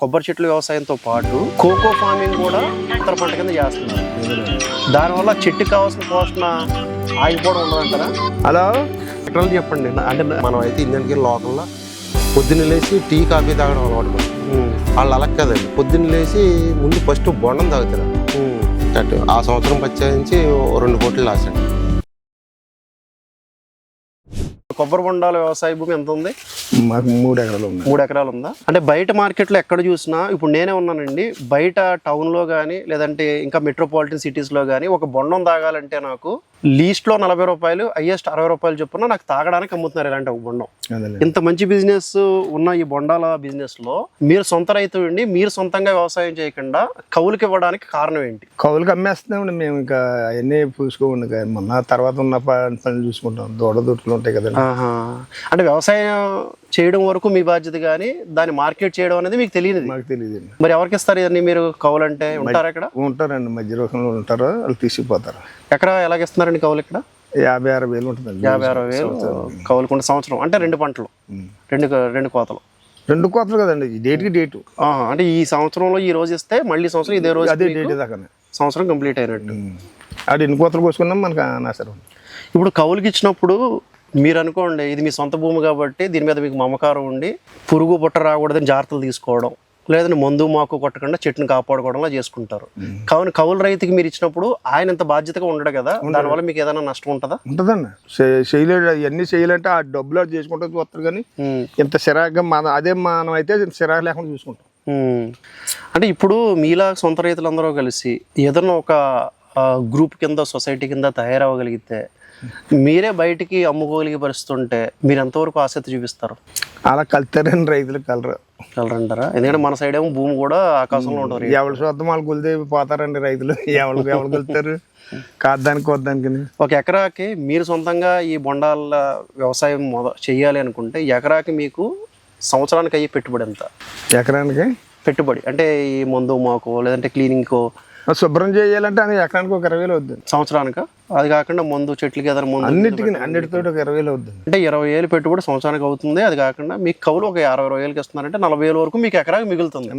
కొబ్బరి చెట్ల వ్యవసాయంతో పాటు కోకో ఫార్మింగ్ కూడా ఇతర పంట కింద చేస్తున్నారు. దానివల్ల చెట్టుకి కావాల్సిన పోషణ ఆగిపోవడం ఉండదంటారా? హలో? ఎక్కడ చెప్పండి. అంటే మనం అయితే ఇండియన్కి లోకల్లో పొద్దున్న లేచి టీ కాఫీ తాగడం అలవాటు వాళ్ళు అలా కదండి పొద్దున్న లేచి ముందు ఫస్ట్ బొండం తాగుతారు. ఆ సంవత్సరం పచ్చాయించి రెండు కోట్లు లాసండి కొబ్బరి బొండాల వ్యవసాయ భూమి ఎంత ఉంది? మాకు మూడు ఎకరాలు ఉన్నాయి. మూడు ఎకరాలు ఉందా? అంటే బయట మార్కెట్లో ఎక్కడ చూసినా ఇప్పుడు నేనే ఉన్నానండి బయట టౌన్లో కానీ లేదంటే ఇంకా మెట్రోపాలిటన్ సిటీస్లో కానీ ఒక బొండం తాగాలంటే నాకు లీస్ట్లో నలభై రూపాయలు హైయెస్ట్ అరవై రూపాయలు చొప్పున నాకు తాగడానికి అమ్ముతున్నారు ఇలాంటి ఒక బొండం. ఇంత మంచి బిజినెస్ ఉన్న ఈ బొండాల బిజినెస్లో మీరు సొంత రైతు ఉండి మీరు సొంతంగా వ్యవసాయం చేయకుండా కౌలుకి ఇవ్వడానికి కారణం ఏంటి? కౌలుకి అమ్మేస్తున్నామండి మేము ఇంకా అవన్నీ పూసుకోండి మొన్న తర్వాత ఉన్న ప- పనులు చూసుకుంటాం. దూడ దొట్టులు ఉంటాయి కదండి. అంటే వ్యవసాయం చేయడం వరకు మీ బాధ్యత కానీ దాన్ని మార్కెట్ చేయడం అనేది మీకు తెలియదు మాకు తెలియదండి మరి ఎవరికి ఇస్తారు ఇవన్నీ మీరు కౌలు అంటే ఉంటారు ఇక్కడ? ఉంటారండి. మధ్య రకంలో ఉంటారు వాళ్ళు తీసుకుపోతారు. ఎక్కడ ఎలాగిస్తున్నారండి కౌలు ఇక్కడ? యాభై అరవై వేలు ఉంటుందండి. యాభై అరవై వేలు కౌలుకుంటే సంవత్సరం. అంటే రెండు పంటలు. రెండు రెండు కోతలు. రెండు కోతలు కదండి. డేట్కి డేటు. అంటే ఈ సంవత్సరంలో ఈ రోజు ఇస్తే మళ్ళీ సంవత్సరం ఇదే రోజు అదే డేట్ దాకానే. సంవత్సరం కంప్లీట్ అయినట్టు. ఆడ ఎన్ని కోతలు కోసుకున్నాం మనకు అనవసరం ఇప్పుడు కౌలుకి ఇచ్చినప్పుడు మీరు అనుకోండి ఇది మీ సొంత భూమి కాబట్టి దీని మీద మీకు మమకారం ఉండి పురుగు పుట్ట రాకూడదని జాగ్రత్తలు తీసుకోవడం లేదంటే మందు మాకు కొట్టకుండా చెట్టుని కాపాడుకోవడంలో చేసుకుంటారు. కావున కౌలు రైతుకి మీరు ఇచ్చినప్పుడు ఆయన ఇంత బాధ్యతగా ఉండడు కదా దానివల్ల మీకు ఏదైనా నష్టం ఉంటుందా? ఉంటుందండి. చేయలేడు. అవన్నీ చేయాలంటే ఆ డబ్బులు ఆడు చేసుకుంటూ చూస్తారు కానీ. ఇంత చిరాగ్గా మన అదే మనం అయితే చిరాకు లేకుండా చూసుకుంటాం. అంటే ఇప్పుడు మీలా సొంత రైతులందరూ కలిసి ఏదన్నా ఒక గ్రూప్ కింద సొసైటీ కింద తయారవ్వగలిగితే మీరే బయటికి అమ్ముకోగలిగే పరిస్థితి ఉంటే మీరు ఎంతవరకు ఆసక్తి చూపిస్తారు? అలా కలుతారని రైతులు కలరు. కలరంటారా? ఎందుకంటే మన సైడ్ ఏమో భూమి కూడా ఆకాశంలో ఉంటుంది ఎవరి సొంతం వాళ్ళు కొలితే పోతారండి రైతులు. ఎవరు ఎవరు కొలుతారు? కాదానికి వద్దానికి ఒక ఎకరాకి మీరు సొంతంగా ఈ బొండాల వ్యవసాయం మొద చెయ్యాలి అనుకుంటే ఎకరాకి మీకు సంవత్సరానికి అయ్యే పెట్టుబడి ఎంత? ఎకరానికి? పెట్టుబడి. అంటే ఈ మందు మాకు లేదంటే క్లీనింగ్కో శుభ్రం చేయాలంటే అది ఎకరానికి ఒక ఇరవై వేలు అవుద్ది. సంవత్సరానికి? అది కాకుండా మందు చెట్లకి ఏదైనా మందు అన్నిటికీ అన్నిటితో ఒక ఇరవై వేలు అవుద్ది అంటే ఇరవై వేలు పెట్టుబడి సంవత్సరానికి అవుతుంది. అది కాకుండా మీకు కౌలు ఒక అరవై వేలకి ఇస్తున్నారంటే నలభై వేల వరకు మీకు ఎకరాకి మిగులుతుంది.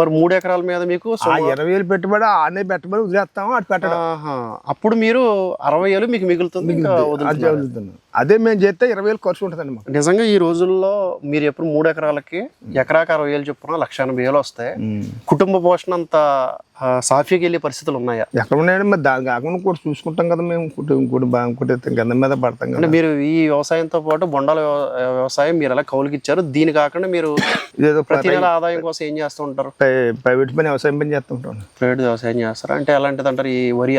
మరి మూడు ఎకరాల మీద మీకు ఇరవై వేలు పెట్టుబడి ఆనే పెట్టుబడి వదిలేస్తాము అటు పెట్టడం. అప్పుడు మీరు అరవై వేలు మీకు మిగులుతుంది అది మేము చేస్తే ఇరవై వేలు ఖర్చు ఉంటుందండి మాకు. నిజంగా ఈ రోజుల్లో మీరు ఎప్పుడు మూడు ఎకరాలకి ఎకరాకి అరవై వేలు చొప్పున లక్ష ఎనభై వేలు వస్తాయి కుటుంబ పోషణ అంత సాఫీకి వెళ్ళే పరిస్థితులు ఉన్నాయా? ఎక్కడ ఉన్నాయండి? మరి దాని కాకుండా కూడా చూసుకుంటాం కదా మేము ఇంకోటి ఇంకోటి బాగా ఇంకోటి కింద మీద పడతాం కదా. మీరు ఈ వ్యవసాయంతో పాటు బొండాల వ్యవ- వ్యవసాయం మీరు ఎలా కౌలుకి ఇచ్చారు దీని కాకుండా మీరు ఇదేదో ప్రతి నెల ఆదాయం కోసం ఏం చేస్తూ ఉంటారు? ప్రై- ప్రైవేట్ పని వ్యవసాయం పని చేస్తుంటాం ప్రైవేట్ వ్యవసాయం చేస్తారా? అంటే ఎలాంటిది అంటారు ఈ వరి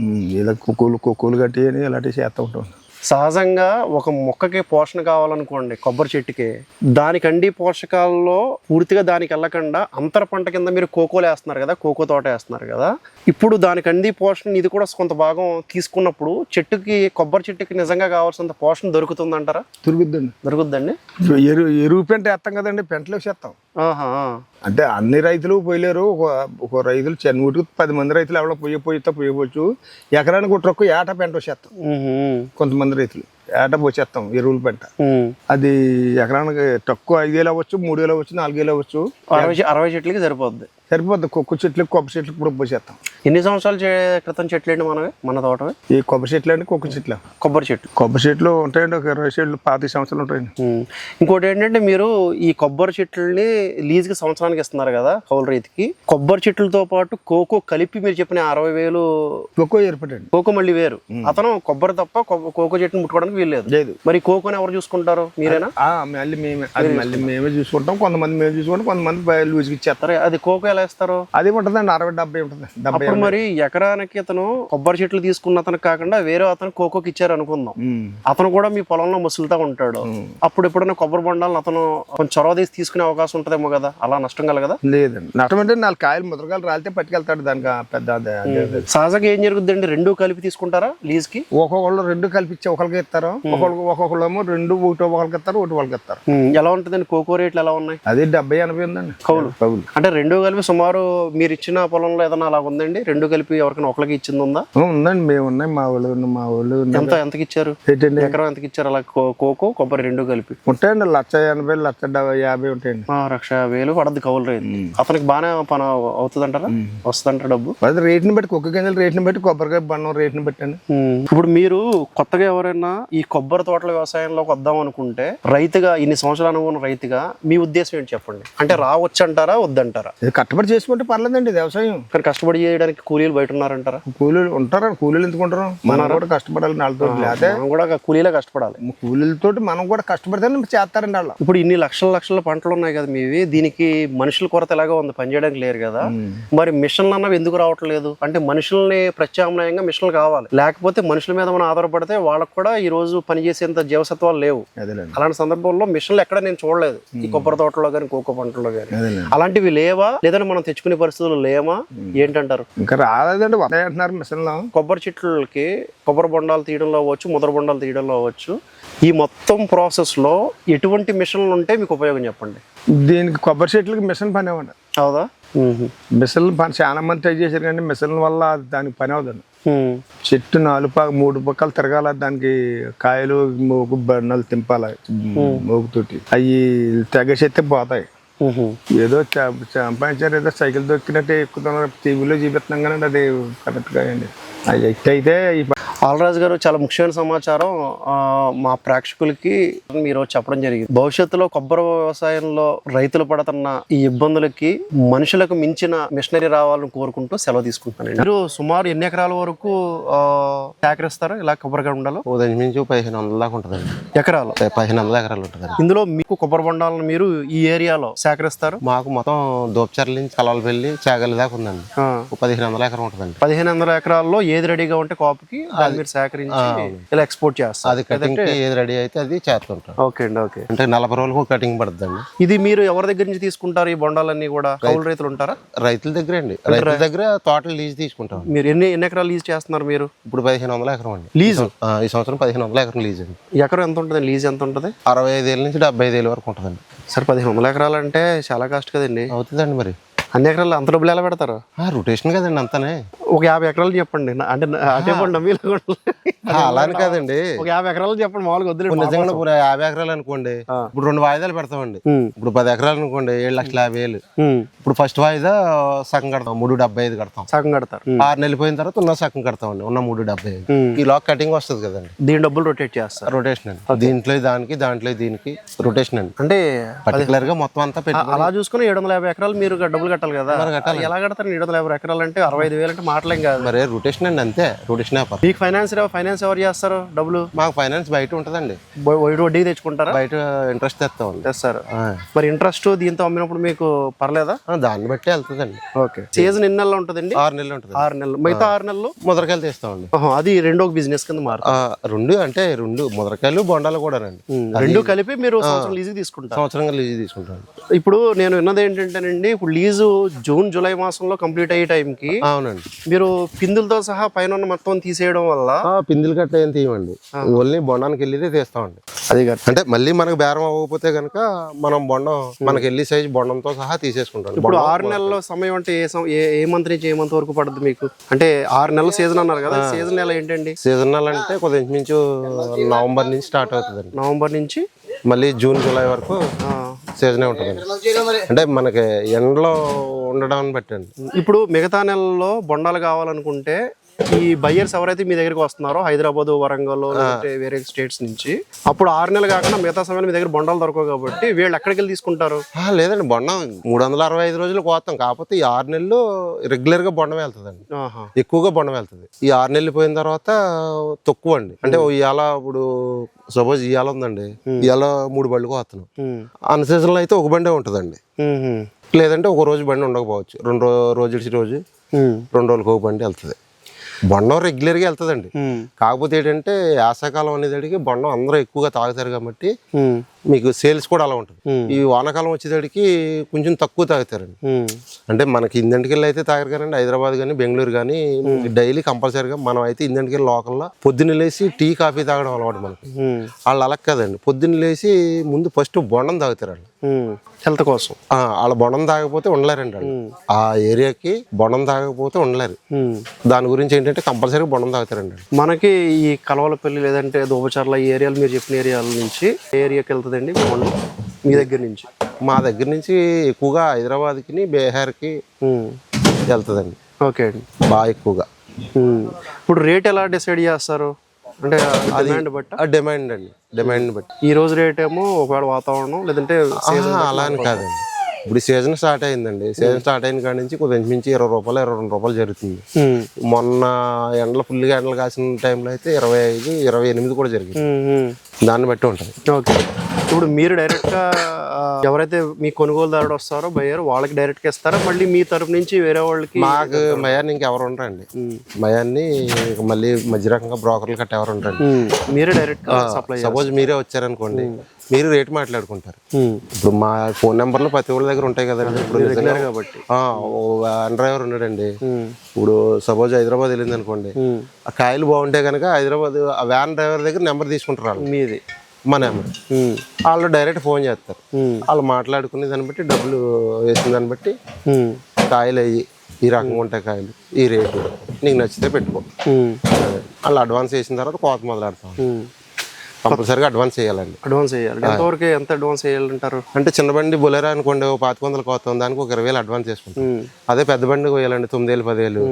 ఉమ్, ఏదో కుక్కలు కుక్కలు కట్టి అని ఇలాంటివి చేస్తూ ఉంటాం. సహజంగా ఒక మొక్కకి పోషణ కావాలనుకోండి కొబ్బరి చెట్టుకి. దానికండి పోషకాల్లో పూర్తిగా దానికి వెళ్ళకుండా అంతర పంట కింద మీరు కోకోలు వేస్తున్నారు కదా కోకో తోట వేస్తున్నారు కదా. ఇప్పుడు దానికి అంది పోషణ ఇది కూడా కొంత భాగం తీసుకున్నప్పుడు చెట్టుకి కొబ్బరి చెట్టుకి నిజంగా కావాల్సినంత పోషణ దొరుకుతుందంటారా? దొరుకుద్దండి. ఎరువు ఎరువు పెంట వేస్తాం కదండి పెంటలో చేస్తాం. అంటే అన్ని రైతులు పోయలేరు ఒక ఒక రైతులు చెన్నూటికి పది మంది రైతులు ఎవరో పోయి పోయితే పోయవచ్చు ఎకరానికి ఒక ట్రక్కు ఏటా పెంట వచ్చేస్తాం కొంతమంది రైతులు ఏట పోసేస్తాం ఎరువుల పెంట. ఉమ్. అది ఎకరానికి తక్కువ ఐదేళ్ళు అవ్వచ్చు మూడేళ్ళు అవ్వచ్చు నాలుగేళ్ళు అవ్వచ్చు. అరవై అరవై చెట్లకి సరిపోద్ది. సరిపోద్ది. కొక్క చెట్లు కొబ్బరి చెట్లు కూడా పోసేస్తాం ఎన్ని సంవత్సరాల క్రితం చెట్లు అండి మనవి? మన తోటవి? ఈ కొబ్బరి చెట్లు అంటే కొక్క చెట్లు. కొబ్బరి చెట్లు కొబ్బరి చెట్లు ఉంటాయండి ఒక ఇరవై చెట్లు పాతి సంవత్సరాలు ఉంటాయండి. ఇంకోటి ఏంటంటే మీరు ఈ కొబ్బరి చెట్లని లీజుకి సంవత్సరానికి ఇస్తున్నారు కదా కౌలు రైతుకి. కొబ్బరి చెట్లతో పాటు కోకో కలిపి మీరు చెప్పిన అరవై వేలు ఒక్కో ఏర్పడండి కోకో మళ్ళీ వేరు. అతను కొబ్బరి తప్ప కోకో చెట్టుని ముట్టుకోవడానికి వీల్లేదు. లేదు. మరి కోకోని ఎవరు చూసుకుంటారు? మీరేనా? మళ్ళీ మేమే అది మళ్ళీ మేమే చూసుకుంటాం. కొంతమంది మేము చూసుకుంటాం. కొంతమంది లూజ్కి ఇచ్చేస్తారు. అది కోకో ఎలా ఇస్తారు అది ఉంటుందండి. అరవై డెబ్బై ఉంటుంది. డెబ్బై అప్పుడు మరి ఎకరానికి అతను కొబ్బరి చెట్లు తీసుకున్న అతను కాకుండా వేరే అతను కోకోకి ఇచ్చారు అనుకుందాం. అతను కూడా మీ పొలంలో ముసులుతా ఉంటాడు. అప్పుడు ఎప్పుడైనా కొబ్బరి బొండాలను అతను కొంచెం చొరవ తీసి తీసుకునే అవకాశం ఉంటుందేమో కదా? అలా నష్టం కలగదా? లేదండి. నష్టం అంటే నాలుగు కాయలు ముద్రకాయలు రాలితే పట్టుకెళ్తాడు దానికి పెద్ద సహజంగా ఏం జరుగుద్దండి? రెండు కలిపి తీసుకుంటారా లీజ్కి ఒక్కొక్కళ్ళు రెండు కల్పించి ఒకరికి ఇస్తారు. ఒక్కొక్కరు ఒక్కొక్కళ్ళు ఏమో రెండు ఒకటి ఒకరికి ఇస్తారు ఒకటి వాళ్ళకి ఇస్తారు ఎలా ఉంటుందండి? కోకో రేట్లు ఎలా ఉన్నాయి? అది డెబ్బై ఎనభై ఉందండి. కౌలు. కౌలు. అంటే రెండు కలిపి సుమారు మీరు ఇచ్చిన పొలంలో ఏదైనా అలా ఉందండి? రెండు కలిపి ఎవరికైనా ఒకరికి ఇచ్చింది ఉందా? ఉందండి. మేము ఉన్నాయి. మా వాళ్ళు మా వాళ్ళు. ఎంత ఎంతకి ఇచ్చారు? ఎకరం ఎంతకి ఇచ్చారు? అలా కోకో కొబ్బరి రెండు కలిపి. ఉంటాయండి. లక్ష ఎనభై లక్ష డెబ్బై యాభై ఉంటాయండి. లక్ష వేలు పడద్దు కౌలు రైతు అతనికి బాగానే పని అవుతుందంటారా? వస్తుందంటారా డబ్బు. అది రేట్ని బట్టి కుక్క గింజల రేట్ని బట్టి కొబ్బరికాయ బండం రేట్ని బట్టి అండి. ఇప్పుడు మీరు కొత్తగా ఎవరైనా ఈ కొబ్బరి తోటల వ్యవసాయంలోకి వద్దాం అనుకుంటే రైతుగా ఇన్ని సంవత్సరాలు అనుకున్న రైతుగా మీ ఉద్దేశం ఏంటి చెప్పండి? అంటే రావచ్చు అంటారా వద్దంటారా? ఇది కట్టబడి చేసుకుంటే పర్లేదండి వ్యవసాయం. కానీ కష్టపడి చేయడానికి కూలీలు బయట ఉన్నారంటారా? కూలీలు ఉంటారా కూలీలు ఎందుకుంటారు మనం కూడా కష్టపడాలి వాళ్ళతో లేకపోతే మనం కూడా కూలీలే కష్టపడాలి. కూలీలతో మనం కూడా కష్టపడితేనే చేస్తారండి వాళ్ళు. ఇప్పుడు ఇన్ని లక్షల లక్షల పంటలు ఉన్నాయి కదా మీవి దీనికి మనుషుల కొరత ఎలాగో ఉంది పనిచేయడానికి లేరు కదా. మరి మిషన్లు అన్నవి ఎందుకు రావట్లేదు? అంటే మనుషుల్ని ప్రత్యామ్నాయంగా మిషన్లు కావాలి. లేకపోతే మనుషుల మీద మనం ఆధారపడితే వాళ్ళకు కూడా ఈ రోజు పనిచేసేంత జీవసత్వాలు లేవు. అలాంటి సందర్భంలో మిషన్లు ఎక్కడ నేను చూడలేదు. ఈ కొబ్బరి తోటలో కానీ కోకో పంటలో కానీ అలాంటివి లేవా? లేదంటే మనం తెచ్చుకునే పరిస్థితులు లేవా? ఏంటంటారు? ఇంకా రాలేదండి అంటున్నారు మిషన్లో. కొబ్బరి చెట్లకి కొబ్బరి బొండాలు తీయడంలో అవ్వచ్చు ముదర బొండాలు తీయడంలో అవ్వచ్చు. ఈ మొత్తం ప్రాసెస్లో ఎటువంటి మిషన్లు ఉంటే మీకు ఉపయోగం చెప్పండి. దీనికి కొబ్బరి చెట్లకి మిషన్ పని అవ్వండి. అవుదా మిషన్ పని చాలా మంది ట్రై చేశారు కానీ మిషన్ వల్ల దానికి పని అవ్వదండి. చెట్టు నాలుగు మూడు పక్కలు తిరగాల దానికి కాయలు మోగు బండలు తింపాలి మోగుతోటి. అవి తెగసేస్తే పోతాయి. ఏదో చ- సంపాదించారు ఏదో సైకిల్ దొక్కినట్టు ఎక్కుతున్నారు టీవీలో చూపిస్తున్నాం కానీ అది కరెక్ట్గా అండి అయితే ప- ఆలరాజు గారు చాలా ముఖ్యమైన సమాచారం. మా ప్రేక్షకులకి మీరు చెప్పడం జరిగింది. భవిష్యత్తులో కొబ్బరి వ్యవసాయంలో రైతులు పడుతున్న ఈ ఇబ్బందులకి మనుషులకు మించిన మిషనరీ రావాలని కోరుకుంటూ సెలవు తీసుకుంటున్నాను మీరు సుమారు ఎన్ని ఎకరాల వరకు సేకరిస్తారు? ఇలా కొబ్బరికాయ ఉండాలో ఉదయం నుంచి పదిహేను వందల దాకా ఉంటుందండి. ఎకరాలు? పదిహేను వందల ఎకరాలు ఉంటుందండి. ఇందులో మీకు కొబ్బరి బొండాలను మీరు ఈ ఏరియాలో సేకరిస్తారు? మాకు మొత్తం దోపచర్ల నుంచి కలవలపల్లి చాగలి దాకా ఉందండి. పదిహేను వందల ఎకరం ఉంటుందండి. పదిహేను వందల ఎకరాల్లో ఏది రెడీగా ఉంటే కాపుకి దాన్ని మీరు సేకరించి ఇలా ఎక్స్పోర్ట్ చేస్తారు. అది కటింగ్ ఏది రెడీ అయితే అది చేస్తుంటాం. ఓకే అండి ఓకే. అంటే నలభై రోజులకు కటింగ్ పడుతుందండి. ఇది మీరు ఎవరి దగ్గర నుంచి తీసుకుంటారు ఈ బొండాలన్నీ కూడా? కౌలు రైతులు ఉంటారా? రైతుల దగ్గరే అండి. రైతుల దగ్గర తోటలు లీజ్ తీసుకుంటాం మీరు ఎన్ని ఎన్ని ఎకరాలు లీజ్ చేస్తున్నారు మీరు? ఇప్పుడు పదిహేను వందల ఎకరం అండి. లీజు ఈ సంవత్సరం పదిహేను వందల ఎకరం లీజ్ అండి. ఎకరం ఎంత ఉంటుంది లీజ్ ఎంత ఉంటుంది? అరవై ఐదు ఏళ్ళ నుంచి డెబ్బై ఐదు ఏళ్ళ వరకు ఉంటుందండి. సరే పదిహేను వందల ఎకరాలు అంటే చాలా కాస్ట్ కదండి. అవుతుందండి మరి. అన్ని ఎకరాలు అంత డబ్బులు ఎలా పెడతారు? రొటేషన్ కదండి అంతానే. ఒక యాభై ఎకరాలు చెప్పండి. అంటే అలానే కాదండి. ఒక యాభై ఎకరాలు చెప్పండి మామూలుగా ఇప్పుడు నిజంగా ఇప్పుడు యాభై ఎకరాలు అనుకోండి ఇప్పుడు రెండు వాయిదాలు పెడతామండి. ఇప్పుడు పది ఎకరాలు అనుకోండి ఏడు లక్షల యాభై వేలు. ఇప్పుడు ఫస్ట్ వాయిదా సగం కడతాం మూడు డెబ్బై ఐదు కడతాం. సగం కడతారు. ఆరు నెలలు పోయిన తర్వాత ఉన్న సగం కడతామండి ఉన్న మూడు డెబ్బై ఐదు. ఈ లాక్ కటింగ్ వస్తుంది కదండి. దీని డబ్బులు రొటేట్ చేస్తారు. రొటేషన్ అండి. దీంట్లో దానికి దాంట్లో దీనికి రొటేషన్ అండి. అంటే పర్టికులర్గా మొత్తం అంతా పెట్టి అలా చూసుకుని ఏడు వందల యాభై ఎకరాలు మీరు డబ్బులు కట్టాలి కదా. మరి కట్టాలి. ఎలా కడతారు ఏడు వందల యాభై ఎకరాలు అంటే అరవై ఐదు వేలు అంటే మాటలేం కాదు. మరి రొటేషన్ అండి అంతే రొటేషన్ వ్యాపారం మీకు ఫైనాన్స్ ఫైనాన్స్ ఎవరు చేస్తారు? డబ్బులు? మాకు ఫైనాన్స్ బయట ఉంటుందండి. బ- వైట్ వడ్డీ తెచ్చుకుంటారా? బయట ఇంట్రెస్ట్ తెస్తామండి తెస్తారు. మరి ఇంట్రెస్ట్ దీంతో అమ్మినప్పుడు మీకు పర్లేదా? దాన్ని బట్టి వెళ్తుందండి. ఓకే. సీజన్ ఎన్ని నెలలు ఉంటుందండి? ఆరు నెలలు ఉంటుంది. ఆరు నెలలు. మిగతా ఆరు నెలలు? ముదరకాయలు తీస్తామండి. అది రెండో బిజినెస్ కింద ఆ, రెండు అంటే రెండు ముదరకాయలు బొండాలు ఉమ్, రెండు కలిపి మీరు సంవత్సరం లీజుకి తీసుకుంటారు. సంవత్సరంగా లీజ్ తీసుకుంటాం ఇప్పుడు నేను విన్నది ఏంటంటేనండి ఇప్పుడు లీజు జూన్ జూలై మాసంలో కంప్లీట్ అయ్యే టైంకి అవునండి. మీరు పిందులతో సహా పైన మొత్తం తీసేయడం వల్ల పిందులు కట్ట ఏం తీయమండి. ఓన్లీ బొండానికి వెళ్ళితే తీస్తామండి. అది అంటే మళ్ళీ మనకు బేరం అవ్వకపోతే కనుక మనం బొండం మనకి వెళ్ళి సైజ్ బొండంతో సహా తీసేసుకుంటాం. ఇప్పుడు ఆరు నెలల సమయం అంటే ఏ ఏ మంత్ నుంచి ఏ మంత్ వరకు పడుతుంది మీకు? అంటే ఆరు నెలల సీజన్ అన్నారు కదా సీజన్ నెల ఏంటండి? సీజనల్ అంటే కొద్దిగా మించు నవంబర్ నుంచి స్టార్ట్ అవుతుందండి. నవంబర్ నుంచి? మళ్ళీ జూన్ జూలై వరకు సీజనే ఉంటుందండి అంటే మనకి ఎండలో ఉండడాన్ని బట్టి అండి. ఇప్పుడు మిగతా నెలల్లో బొండాలు కావాలనుకుంటే ఈ బయ్యర్స్ ఎవరైతే మీ దగ్గరికి వస్తున్నారో హైదరాబాద్ వరంగల్ వేరే స్టేట్స్ నుంచి అప్పుడు ఆరు నెలలు కాకుండా మిగతా సమయంలో మీ దగ్గర బొండాలు దొరకవు కాబట్టి వీళ్ళు ఎక్కడికి వెళ్ళి తీసుకుంటారు? లేదండి బొండం మూడు వందల అరవై ఐదు రోజులు కోస్తాం కాకపోతే ఈ ఆరు నెలలు రెగ్యులర్గా బొండం వెళ్తుందండి. ఆహా. ఎక్కువగా బొండం వెళ్తుంది. ఈ ఆరు నెలలు పోయిన తర్వాత తక్కువ అండి. అంటే ఇవాళ ఇప్పుడు సపోజ్ ఇవాళ ఉందండి. ఇవాళ మూడు బళ్ళు కోస్తున్నాం. అన్ సీజన్లో అయితే ఒక బండే ఉంటుందండి. లేదంటే ఒక రోజు బండి ఉండకపోవచ్చు. రెండు రోజు ఇడిచి రోజు. రెండు రోజులకు ఒక బండి వెళ్తుంది. బొండం రెగ్యులర్గా వెళ్తుందండి. కాకపోతే ఏంటంటే యాసకాలం అనేసరికి బొండం అందరూ ఎక్కువగా తాగుతారు కాబట్టి. మీకు సేల్స్ కూడా అలా ఉంటుంది. ఈ వానాకాలం వచ్చేసరికి కొంచెం తక్కువ తాగుతారండి. అంటే మనకి ఇందంటికెళ్ళి అయితే తాగరు కానీ హైదరాబాద్ కానీ బెంగళూరు కానీ డైలీ కంపల్సరీగా మనం అయితే ఇందంటికెళ్ళి లోకల్లో పొద్దున్న లేచి టీ కాఫీ తాగడం అలవాటు మనకి. వాళ్ళు అలా కాదండి. పొద్దున్న లేచి ముందు ఫస్ట్ బొండం తాగుతారు వాళ్ళు హెల్త్ కోసం. వాళ్ళ బొండం తాగకపోతే ఉండలేరండి వాళ్ళు. ఆ ఏరియాకి బొండం తాగకపోతే ఉండలేరు. దాని గురించి ఏంటంటే కంపల్సరీగా బొండం తాగుతారండి. మనకి ఈ కలవలపల్లి లేదంటే దోబచర్ల ఏరియాలు మీరు చెప్పిన ఏరియాల నుంచి ఏరియాకి వెళ్తుందండి మొండ మీ దగ్గర నుంచి. మా దగ్గర నుంచి ఎక్కువగా హైదరాబాద్కి బీహార్కి వెళ్తుందండి. ఓకే అండి. బాగా ఎక్కువగా. ఇప్పుడు రేట్ ఎలా డిసైడ్ చేస్తారు? అంటే డిమాండ్ బట్టి? ఆ డిమాండ్ అండి. డిమాండ్ బట్టి. ఈ రోజు రేట్ ఏమో ఒకవేళ వాతావరణం లేదంటే అలా అని కాదండి. ఇప్పుడు సీజన్ స్టార్ట్ అయిందండి. సీజన్ స్టార్ట్ అయిన కాడి నుంచి కొద్దిగా మించి ఇరవై రూపాయలు ఇరవై రెండు రూపాయలు జరుగుతుంది. మొన్న ఎండలు ఫుల్గా ఎండలు కాసిన టైంలో అయితే ఇరవై ఐదు ఇరవై ఎనిమిది కూడా జరిగింది. దాన్ని బట్టి ఉంటుంది. ఓకే. ఇప్పుడు మీరు డైరెక్ట్గా ఎవరైతే మీ కొనుగోలుదారుడు వస్తారో బయ్యారు వాళ్ళకి డైరెక్ట్గా ఇస్తారా? మళ్ళీ మీ తరపు నుంచి వేరే వాళ్ళకి మాకు మయాన్ని ఇంకెవరు ఉండరండి. మయాన్ని మళ్ళీ మధ్య రకంగా బ్రోకర్లు గట్ట ఎవరు ఉండరండి. మీరే డైరెక్ట్గా సప్లై సపోజ్ మీరే వచ్చారనుకోండి మీరు రేట్ మాట్లాడుకుంటారు. ఇప్పుడు మా ఫోన్ నెంబర్లు ప్రతి ఒళ్ళ దగ్గర ఉంటాయి కదండి. ఇప్పుడు కాబట్టి. వ్యాన్ డ్రైవర్ ఉన్నాడండి. ఇప్పుడు సపోజ్ హైదరాబాద్ వెళ్ళింది అనుకోండి ఆ కాయలు బాగుంటే కనుక హైదరాబాద్ ఆ వ్యాన్ డ్రైవర్ దగ్గర నెంబర్ తీసుకుంటారు వాళ్ళు. మీది. మా నెంబర్ ఉమ్, వాళ్ళు డైరెక్ట్ ఫోన్ చేస్తారు. వాళ్ళు మాట్లాడుకునే దాన్ని బట్టి డబ్బులు వేసిన దాన్ని బట్టి కాయలు అయ్యి ఈ రకంగా ఉంటాయి కాయలు ఈ రేటు. నీకు నచ్చితే పెట్టుకో. అదే. వాళ్ళు అడ్వాన్స్ వేసిన తర్వాత కోత మొదలెడతాం. కంపల్సరీగా అడ్వాన్స్ చేయాలండి అడ్వాన్స్ ఎంతవరకు ఎంత అడ్వాన్స్ వేయాలంటారు? అంటే చిన్న బండి బొలేరా అనుకోండి ఓ పాతిక వందలు కోతాం దానికి ఒక ఇరవై వేలు అడ్వాన్స్ చేసుకుంటాం. అదే పెద్ద బండి కోయాలండి తొమ్మిది వేలు పదివేలు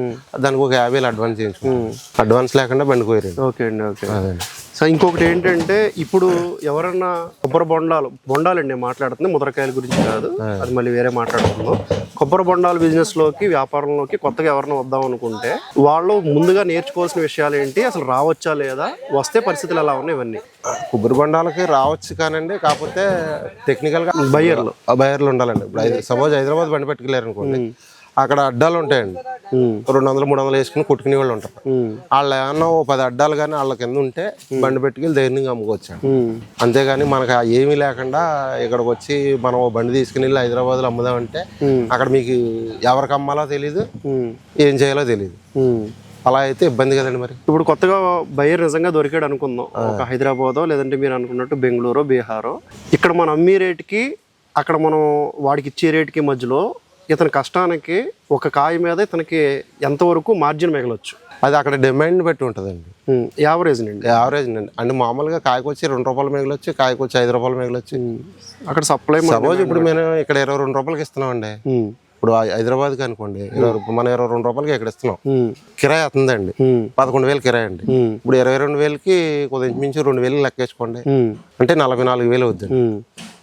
దానికి ఒక యాభై వేలు అడ్వాన్స్ చేయించుకుంటాం అడ్వాన్స్ లేకుండా బండి కోయరండి ఓకే అండి ఓకే. అదండి సో ఇంకొకటి ఏంటంటే ఇప్పుడు ఎవరన్నా కొబ్బరి బొండాలు బొండాలండి నేను మాట్లాడుతుంది ముదరకాయల గురించి కాదు. అది మళ్ళీ వేరే మాట్లాడుతున్నాం కొబ్బరి బొండాల బిజినెస్లోకి వ్యాపారంలోకి కొత్తగా ఎవరైనా వద్దాం అనుకుంటే వాళ్ళు ముందుగా నేర్చుకోవాల్సిన విషయాలు ఏంటి అసలు రావచ్చా లేదా వస్తే పరిస్థితులు ఎలా ఉన్నాయి ఇవన్నీ? కొబ్బరి బొండాలకి రావచ్చు కానండి కాకపోతే టెక్నికల్గా బయ్యర్లు ఆ బయర్లు ఉండాలండి. ఇప్పుడు సపోజ్ హైదరాబాద్ బండి పెట్టుకెళ్ళారు అనుకోండి అక్కడ అడ్డాలు ఉంటాయండి. రెండు వందలు మూడు వందలు వేసుకుని కొట్టుకునే వాళ్ళు ఉంటారు. వాళ్ళు ఏమన్నా ఓ పది అడ్డాలు కానీ వాళ్ళ కింద ఉంటే బండి పెట్టుకెళ్ళి ధైర్యంగా అమ్ముకోవచ్చు అంతేగాని మనకు ఏమీ లేకుండా ఇక్కడికి వచ్చి మనం ఓ బండి తీసుకుని వెళ్ళి హైదరాబాద్లో అమ్ముదామంటే అక్కడ మీకు ఎవరికి అమ్మాలో తెలియదు ఏం చేయాలో తెలియదు అలా అయితే ఇబ్బంది కదండి మరి. ఇప్పుడు కొత్తగా బయ్యర్ నిజంగా దొరికాడు అనుకుందాం. ఒక హైదరాబాదో లేదంటే మీరు అనుకున్నట్టు బెంగళూరు బీహారో. ఇక్కడ మనం అమ్మే రేటుకి అక్కడ మనం వాడికి ఇచ్చే రేటుకి మధ్యలో ఇతని కష్టానికి ఒక కాయ మీద ఇతనికి ఎంతవరకు మార్జిన్ మిగలొచ్చు? అది అక్కడ డిమాండ్ బట్టి ఉంటుందండి. యావరేజ్ అండి యావరేజ్ అండి అంటే మామూలుగా కాయకు వచ్చి రెండు రూపాయలు మిగిలొచ్చు కాయకు వచ్చి ఐదు రూపాయలు మిగిలొచ్చు. అక్కడ సప్లై సపోజ్ ఇప్పుడు మేము ఇక్కడ ఇరవై రెండు రూపాయలకి ఇస్తున్నామండి. ఇప్పుడు హైదరాబాద్కి అనుకోండి ఇరవై రూపాయలు మనం ఇరవై రెండు రూపాయలకి ఇక్కడ ఇస్తున్నాం. కిరాయి వస్తుందండి పదకొండు వేలు కిరాయి అండి. ఇప్పుడు ఇరవై రెండు వేలకి కొద్దిగా మించి రెండు వేలు లెక్కేసుకోండి. అంటే నలభై నాలుగు వేలు అవుతుంది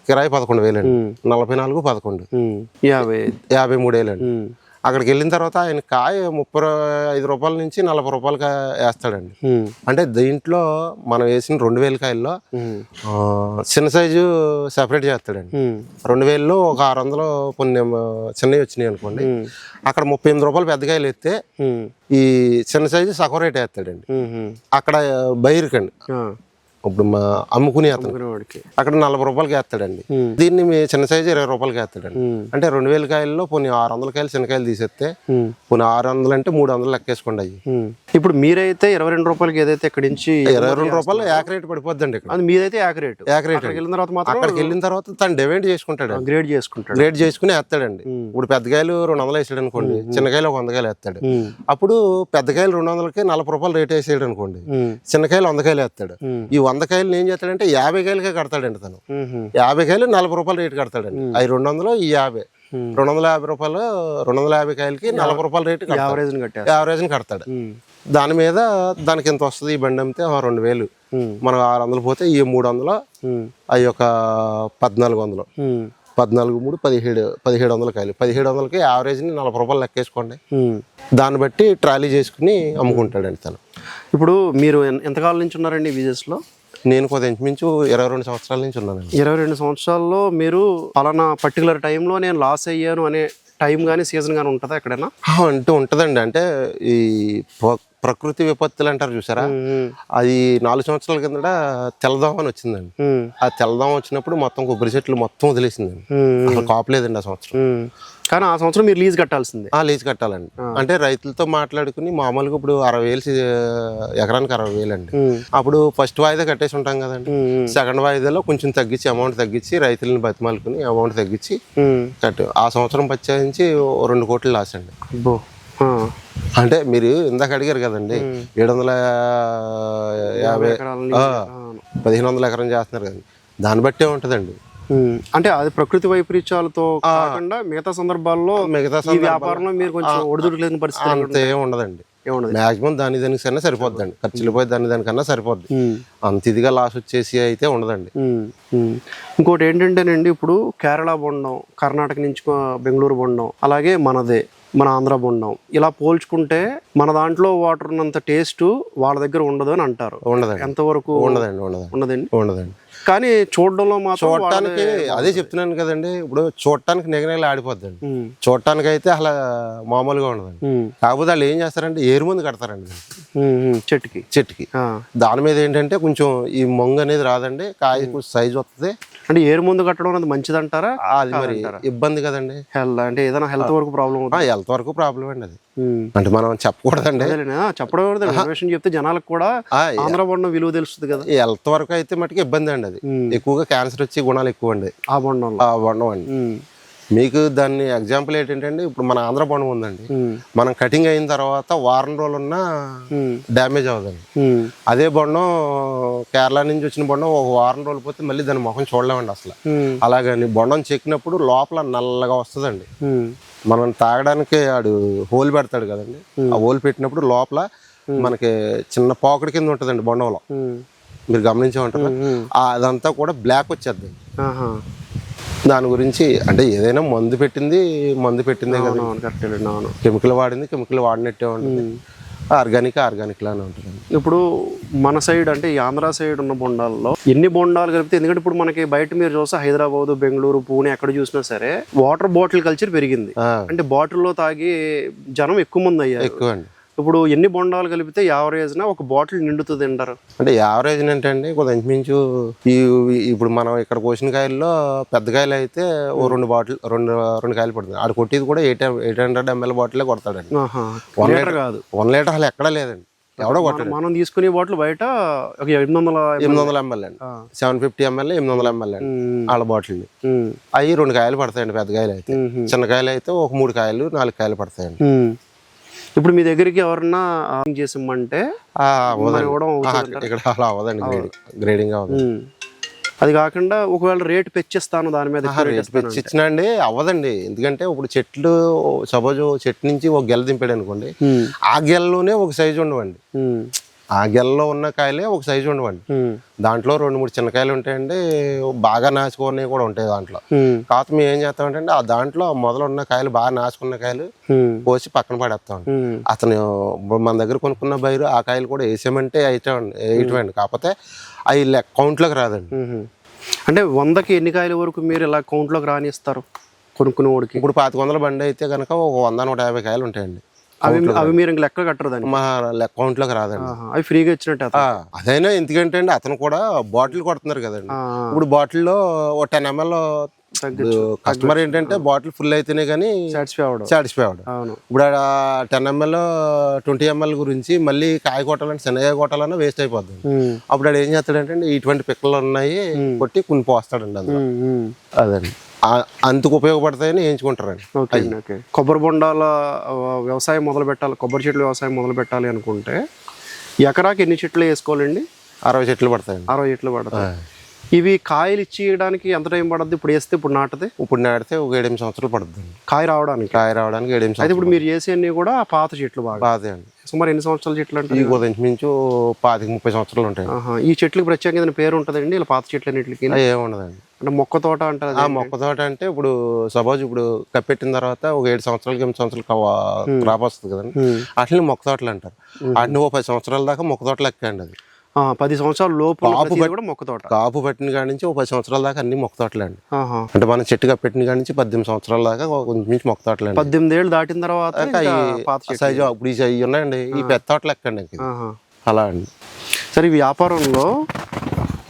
కిరాయి పదకొండు వేలు అండి నలభై నాలుగు పదకొండు. యాభై. యాభై మూడు వేలు అండి అక్కడికి వెళ్ళిన తర్వాత ఆయన కాయ ముప్పై ఐదు రూపాయల నుంచి నలభై రూపాయలకి వేస్తాడండి. అంటే దీంట్లో మనం వేసిన రెండు వేల కాయల్లో చిన్న సైజు సెపరేట్ చేస్తాడండి. రెండు వేలలో ఒక ఆరు వందలు కొన్ని చిన్నవి వచ్చినాయి అనుకోండి. అక్కడ ముప్పై ఎనిమిది రూపాయలు పెద్ద కాయలు ఎత్తే ఈ చిన్న సైజు సగం రేట్ వేస్తాడండి. అక్కడ బైర్కండి. ఇప్పుడు మా అమ్ముకునే అతను. అక్కడ నలభై రూపాయలకి వేస్తాడండి. దీన్ని మీ చిన్న సైజు ఇరవై రూపాయలకి వేస్తాడండి. అంటే రెండు వేల కాయల్లో కొన్ని ఆరు వందల కాయలు చిన్నకాయలు తీసేస్తే కొన్ని ఆరు వందలు అంటే మూడు వందలు లెక్కేసుకోండి అయ్యి. ఇప్పుడు మీరైతే ఇరవై రెండు రూపాయలకి ఏదైతే ఇక్కడి నుంచి ఇరవై రెండు రూపాయలు ఏక రేటు పడిపోద్దండి ఇక్కడ. అది మీదైతే యాకరేట్ ఏక రేటు వెళ్ళిన తర్వాత మాత్రం అక్కడికి వెళ్ళిన తర్వాత తను డివైడ్ చేసుకుంటాడు. గ్రేడ్ చేసుకుంటాడు. గ్రేడ్ చేసుకుని వేస్తాడండి. ఇప్పుడు పెద్ద కాయలు రెండు వందలు వేసాడు అనుకోండి చిన్నకాయలు ఒక వంద కాయలు వేస్తాడు. అప్పుడు పెద్ద కాయలు రెండు వందలకి నలభై రూపాయలు రేట్ వేసాడు అనుకోండి చిన్నకాయలు వంద కాయలు వేస్తాడు. ఈ వంద కాయలు ఏం చేస్తాడంటే యాభై కాయలకే కడతాడండి తను. యాభై కాయలు నలభై రూపాయలు రేటు కడతాడండి. అవి రెండు వందలు ఈ యాభై. రెండు వందల యాభై రూపాయలు రెండు వందల యాభై కాయలకి నలభై రూపాయల రేటు యావరేజ్ని కడతాడు. దాని మీద దానికి ఎంత వస్తుంది ఈ బండి అమ్మితే? ఆ రెండు వేలు. మనం ఆరు వందలు పోతే ఈ మూడు వందలు అవి ఒక పద్నాలుగు వందలు. పద్నాలుగు మూడు పదిహేడు పదిహేడు వందల కాయలు. పదిహేడు వందలకి యావరేజ్ని నలభై రూపాయలు లెక్కేసుకోండి. దాన్ని బట్టి ట్రాలీ చేసుకుని అమ్ముకుంటాడండి తను. ఇప్పుడు మీరు ఎంతకాలం నుంచి ఉన్నారండి ఈ business లో? నేను కొద్ది ఇంచుమించు ఇరవై రెండు సంవత్సరాల నుంచి ఉన్నానండి. ఇరవై రెండు సంవత్సరాల్లో మీరు పలానా పర్టికులర్ టైంలో నేను లాస్ అయ్యాను అనే టైం కానీ సీజన్ కానీ ఉంటుందా ఎక్కడైనా? అంటూ ఉంటుందండి. అంటే ఈ ప్రకృతి విపత్తులు అంటారు చూసారా? అది నాలుగు సంవత్సరాల కిందట తెల్లదోమ అని వచ్చిందండి ఆ తెల్లదోమ వచ్చినప్పుడు మొత్తం కొబ్బరి చెట్లు మొత్తం వదిలేసిందండి. అసలు కాపులేదండి ఆ సంవత్సరం. కానీ ఆ సంవత్సరం మీరు లీజ్ కట్టాల్సిందే. ఆ లీజ్ కట్టాలండి. అంటే రైతులతో మాట్లాడుకుని మామూలుగా ఇప్పుడు అరవై వేలు ఎకరానికి అరవై వేలు అండి అప్పుడు ఫస్ట్ వాయిదా కట్టేసి ఉంటాం కదండి. సెకండ్ వాయిదాలో కొంచెం తగ్గించి అమౌంట్ తగ్గించి రైతులను బతిమాలుకుని అమౌంట్ తగ్గించి కట్టు. ఆ సంవత్సరం పచ్చాయించి రెండు కోట్లు లాస్ అండి. అంటే మీరు ఇందాక అడిగారు కదండి ఏడు వందల యాభై పదిహేను వందల ఎకరం చేస్తున్నారు కదండి. దాన్ని బట్టే ఉంటుందండి. అంటే అది ప్రకృతి వైపరీత్యాలతో కాకుండా మిగతా సందర్భాల్లో మిగతా వ్యాపారంలో మీరు కొంచెం ఒడిదుడుకు లేని పరిస్థితి అంత ఉండదండి మాక్సిమం దాని దానికి కన్నా సరిపోద్దండి ఖర్చులు పోయి దాని దానికన్నా సరిపోద్ది. అంత ఇదిగా లాస్ వచ్చేసి అయితే ఉండదండి. ఇంకోటి ఏంటంటేనండి ఇప్పుడు కేరళ బొండం కర్ణాటక నుంచి బెంగళూరు బొండం అలాగే మనదే మన ఆంధ్ర బొండం. ఇలా పోల్చుకుంటే మన దాంట్లో వాటర్ ఉన్నంత టేస్ట్ వాళ్ళ దగ్గర ఉండదు అని అంటారు. ఉండదండి. ఎంతవరకు ఉండదండి ఉండదండి. ఉన్నదండి ఉండదండి. కానీ చూడడంలో మాత్రం చూడటానికి అదే చెప్తున్నాను కదండి. ఇప్పుడు చూడటానికి నిగనగలు ఆడిపోద్దండి. చూడటానికి అయితే అసలు మామూలుగా ఉండదండి. కాకపోతే వాళ్ళు ఏం చేస్తారంటే ఏరు ముందు కడతారండి. చెట్టుకి. చెట్టుకి. దాని మీద ఏంటంటే కొంచెం ఈ మొంగు అనేది రాదండి. కాయ కొంచెం సైజు వస్తుంది. అంటే ఏరు ముందు కట్టడం అనేది మంచిదంటారా? అది మరి ఇబ్బంది కదండి. హెల్త్ అంటే ఏదైనా హెల్త్ వరకు ప్రాబ్లం హెల్త్ వరకు ప్రాబ్లం అండి అది. అంటే మనం చెప్పకూడదండి. కూడా ఇన్ఫర్మేషన్ చెప్తే జనాలకు కూడా ఆంధ్ర బొండం విలువ తెలుస్తుంది కదా. హెల్త్ వరకు అయితే మటుకు ఇబ్బంది అండి అది. ఎక్కువగా క్యాన్సర్ వచ్చే గుణాలు ఎక్కువ అండి ఆ బొండంలో. ఆ బొండం అండి. మీకు దాన్ని ఎగ్జాంపుల్ ఏంటంటే ఇప్పుడు మన ఆంధ్ర బొండం ఉందండి. మనం కటింగ్ అయిన తర్వాత వారం రోజులున్నా డ్యామేజ్ ఉమ్, అదే బొండం కేరళ నుంచి వచ్చిన బొండం ఒక వారం రోజులు పోతే మళ్ళీ దాని ముఖం చూడలేమండి అసలు. అలాగని బొండం చెక్కినప్పుడు లోపల నల్లగా వస్తుందండి. మనం తాగడానికి ఆడు హోల్ పెడతాడు కదండి. ఆ హోల్ పెట్టినప్పుడు లోపల మనకి చిన్న పాకెట్ కింద ఉంటుందండి బొండంలో. మీరు గమనించే ఉంటారు అదంతా కూడా బ్లాక్ వచ్చేద్ది ఆహా. దాని గురించి అంటే ఏదైనా మందు పెట్టింది మందు పెట్టిందే కదా. కరెక్ట్ అవును. కెమికల్ వాడింది కెమికల్ వాడినట్టే ఉంటుంది. ఆర్గానిక్ ఆర్గానిక్ లానే ఉంటుంది. ఇప్పుడు మన సైడ్ అంటే ఈ ఆంధ్ర సైడ్ ఉన్న బొండాల్లో ఎన్ని బొండాలు కలిపితే ఎందుకంటే ఇప్పుడు మనకి బయట మీరు చూస్తే హైదరాబాద్ బెంగళూరు పూణే ఎక్కడ చూసినా సరే వాటర్ బాటిల్ కల్చర్ పెరిగింది. అంటే బాటిల్లో తాగి జనం ఎక్కువ మంది అయ్యారు. ఎక్కువ అండి ఇప్పుడు ఎన్ని బొండాలు కలిపితే యావరేజ్ నా ఒక బాటిల్ నిండుతుంది అంటారు అంటే యావరేజ్ ఏంటంటే కొంత ఇంచుమించు ఈ ఇప్పుడు మనం ఇక్కడ కోసిన కాయల్లో పెద్ద కాయలు అయితే ఓ రెండు బాటిల్ రెండు రెండు కాయలు పడుతుంది. ఆడు కొట్టేది కూడా ఎయిట్ ఎయిట్ హండ్రెడ్ ఎంఎల్ బాటిలే కొడతాడండి. One లీటర్ కాదు. వన్ లీటర్ అసలు ఎక్కడా లేదండి. ఎవడో కొట్టాడు. మనం తీసుకునే బాటిల్ బయట ఒక ఎనిమిది వందల ఎనిమిది వందల ఎంఎల్ అండి. సెవెన్ ఫిఫ్టీ ఎంఎల్ ఎనిమిది వందల ఎంఎల్ అండి వాళ్ళ బాటిల్ అవి రెండు కాయలు పడతాయండి పెద్ద కాయలు అయితే. చిన్న కాయలు అయితే ఒక మూడు కాయలు నాలుగు కాయలు పడతాయండి. ఇప్పుడు మీ దగ్గరికి ఎవరన్నా ఆన్ చేసిమ్మంటే ఆ, అవ్వదండి. ఇవ్వడం ఇక్కడ అలా గ్రేడింగ్ అవ్వదు. అది కాకుండా ఒకవేళ రేట్ పెంచేస్తాను దాని మీద. ఇచ్చినా అండి అవ్వదండి. ఎందుకంటే ఇప్పుడు చెట్లు సపోజ్ చెట్టు నుంచి ఒక గెల దింపాడు అనుకోండి ఆ గెలలోనే ఒక సైజు ఉండవండి. ఆ గెలలో ఉన్న కాయలే ఒక సైజు ఉండవండి. దాంట్లో రెండు మూడు చిన్న కాయలు ఉంటాయండి బాగా నాచుకున్నవి కూడా ఉంటాయి దాంట్లో. కాకపోతే మేము ఏం చేస్తామంటే ఆ దాంట్లో మొదలు ఉన్న కాయలు బాగా నాచుకున్న కాయలు కోసి పక్కన పడేస్తాం అతను మన దగ్గర కొనుక్కున్న బైరు ఆ కాయలు కూడా వేసామంటే వేయటం వేయటమండి. కాకపోతే అవి కౌంట్లోకి రాదండి. అంటే వందకి ఎన్ని కాయల వరకు మీరు ఇలా కౌంట్లోకి రానిస్తారు కొనుక్కునే వాడికి ఇప్పుడు పాతిక వందల బండి అయితే కనుక ఒక వంద నూట యాభై కాయలు ఉంటాయండి. అవి అవి మీరు ఇంక లెక్క కట్టరు దాన్ని మా లెక్క కౌంట్లోకి రాదండి. అవి ఫ్రీగా ఇచ్చినట్టు అదైనా ఎందుకంటే అండి అతను కూడా బాటిల్ కొడుతున్నారు కదండి. ఇప్పుడు బాటిల్లో ఓ టెన్ ఎంఎల్ కస్టమర్ ఏంటంటే బాటిల్ ఫుల్ అయితేనే కానీ సాటిస్ఫై అవడం సాటిస్ఫై అవడం ఇప్పుడు టెన్ ఎంఎల్ ట్వంటీ ఎంఎల్ గురించి మళ్ళీ కాయ కొట్టాలని శనగ కొట్టాలన్నా వేస్ట్ అయిపోద్ది. అప్పుడు ఆడు ఏం చేస్తాడంటే ఇటువంటి పిక్కలు ఉన్నాయి కొట్టి కొన్ని పోస్తాడండి అందులో. అదండి. అందుకు ఉపయోగపడతాయని వేయించుకుంటారండి. ఓకే కొబ్బరి బొండాల వ్యవసాయం మొదలు పెట్టాలి కొబ్బరి చెట్ల వ్యవసాయం మొదలు పెట్టాలి అనుకుంటే ఎకరాకి ఎన్ని చెట్లు వేసుకోవాలండి? అరవై చెట్లు పడతాయండి. అరవై చెట్లు పడతాయి. ఇవి కాయలు ఇచ్చేయడానికి ఎంత టైం పడుతుంది ఇప్పుడు వేస్తే ఇప్పుడు నాటది ఇప్పుడు నాటితే ఒక ఏడెనిమిది సంవత్సరాలు పడుతుంది కాయ రావడానికి? కాయ రావడానికి ఏడెనిమిది అయితే ఇప్పుడు మీరు చేసేవన్నీ కూడా పాత చెట్లు బాగా. అండి. సుమారు ఎన్ని సంవత్సరాల చెట్లు అంటే ఉదయం మించు పాతిక ముప్పై సంవత్సరాలు ఉంటాయి ఈ చెట్లకు ప్రత్యేకమైన పేరు ఉంటుందండి? ఇలా పాత చెట్లు అన్నిటికి ఏముండదండి. అంటే మొక్క తోట అంటారు ఆ మొక్క తోట అంటే ఇప్పుడు సపోజ్ ఇప్పుడు కప్పెట్టిన తర్వాత ఒక ఏడు సంవత్సరాలకి ఎనిమిది సంవత్సరాలు క్రాప్ వస్తుంది కదండి. అట్లనే మొక్క తోటలు అంటారు. వాటిని ఓ పది సంవత్సరాల దాకా మొక్క తోటలు ఎక్కండి అది. ఆ, పది సంవత్సరాల లోపు కాపు కూడా మొక్క తోట. కాపు పెట్టిన కాడి నుంచి ఒక పది సంవత్సరాల దాకా అన్ని మొక్క తోటలండి ఆహా. అంటే మనం చెట్టుగా పెట్టిన కాడి నుంచి పద్దెనిమిది సంవత్సరాల దాకా మించి మొక్క తోటలండి పద్దెనిమిది ఏళ్ళు దాటిన తర్వాత చెట్టు. సైజు ఇప్పుడు ఈ సైజు ఉన్నాయండి. ఈ పెద్ద తోటలు ఎక్కండి. అలా అండి. సరే ఈ వ్యాపారంలో